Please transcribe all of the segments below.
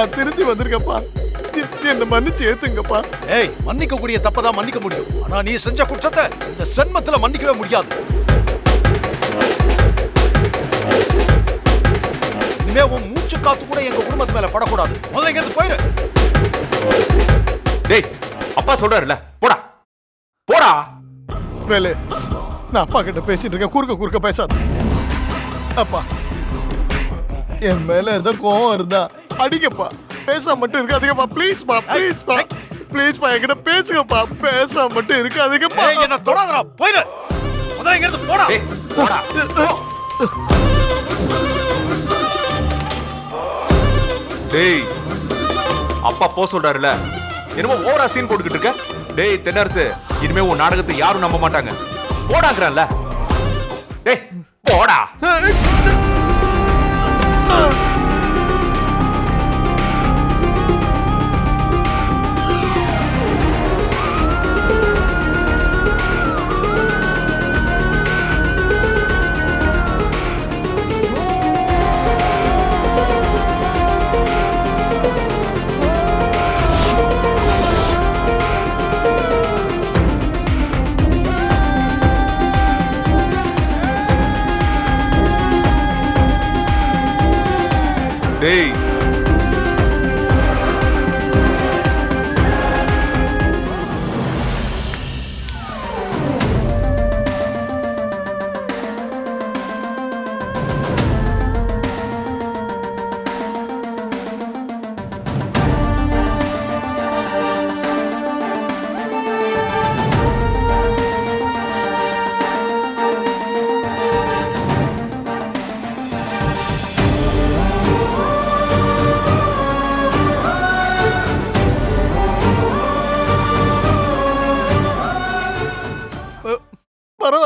நான் திருந்தி வந்திருக்கப்பா. என்ன மன்னிச்சு ஏத்துங்கப்பா. ஏய் மன்னிக்க கூடிய தப்பதான் மன்னிக்க முடியும். ஆனா நீ செஞ்ச குற்றத்தை இந்த சென்மத்துல மன்னிக்கவே முடியாது. இனிமே உன் மூச்சு காத்து கூட எங்க குடும்பத்து மேல படக்கூடாது. முதல்ல இங்க இருந்து போயிரு. டேய் அப்பா சொல்றாருல போடா. போடா. வேலு நான் அப்பா கிட்ட பேசிட்டு இருக்கேன். குறுக்க குறுக்க பேசாத. அப்பா என் மேல ஏதோ கோவம் இருந்தா அடிங்கப்பா. பேசாம மட்டும் இருக்காதீங்கப்பா. ப்ளீஸ் பா ப்ளீஸ் பா. ப்ளீஸ் பா என்கிட்ட பேசுங்கப்பா. பேசாம மட்டும் இருக்காதீங்கப்பா. ஏய் என்ன தொடாதடா. போயிரு. முதல்ல இங்க இருந்து போடா. டேய் போடா. டேய் அப்பா போ சொல்றாருல. என்னமோ ஓவரா சீன் போட்டுக்கிட்டு இருக்க. டேய் தென்னரசு இனிமே உன் நாடகத்தை யாரும் நம்ப மாட்டாங்க. போடாங்கறல்ல டேய் போடா. டேய்.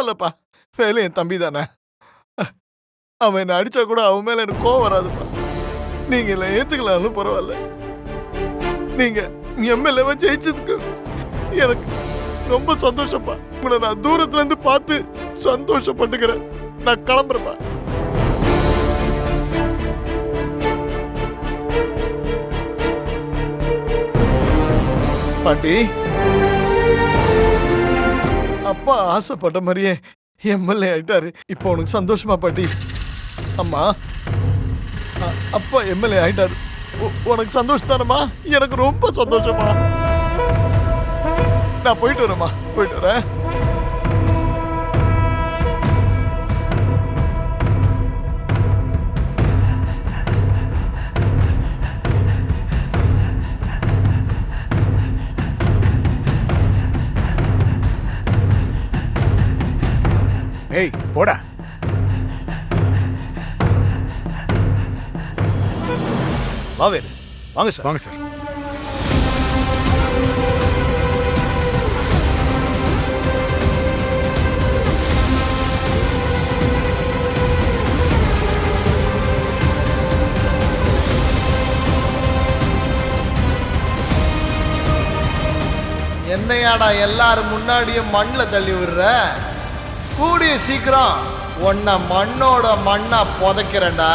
பரவாயில்லப்பா. வேலை என் தம்பி தானே அவன் என்ன அடிச்சா கூட அவன் மேல எனக்கு கோவம் வராதுப்பா. நீங்க இல்லை ஏத்துக்கலாம்னு பரவாயில்ல. நீங்க எம்எல்ஏவை ஜெயிச்சதுக்கு எனக்கு ரொம்ப சந்தோஷப்பா. உங்களை நான் தூரத்துல இருந்து பார்த்து சந்தோஷப்பட்டுக்கிறேன். நான் கிளம்புறேப்பா பாட்டி. அப்பா ஆசைப்பட்ட மாதிரியே எம்எல்ஏ ஆயிட்டாரு. இப்போ உனக்கு சந்தோஷமா பாட்டி? அம்மா அப்பா எம்எல்ஏ ஆயிட்டாரு. உனக்கு சந்தோஷம் தானம்மா எனக்கு ரொம்ப சந்தோஷமா நான் போயிட்டு வரேம்மா. போயிட்டு வரேன். ஏய் போடா. வா வேலு. வாங்க சார். வாங்க சார். என்னையாடா எல்லாரும் முன்னாடியும் மண்ணில் தள்ளி விடுற? கூடிய சீக்கிரம் உன்னை மண்ணோட மண்ணை புதைக்கிறேன்டா.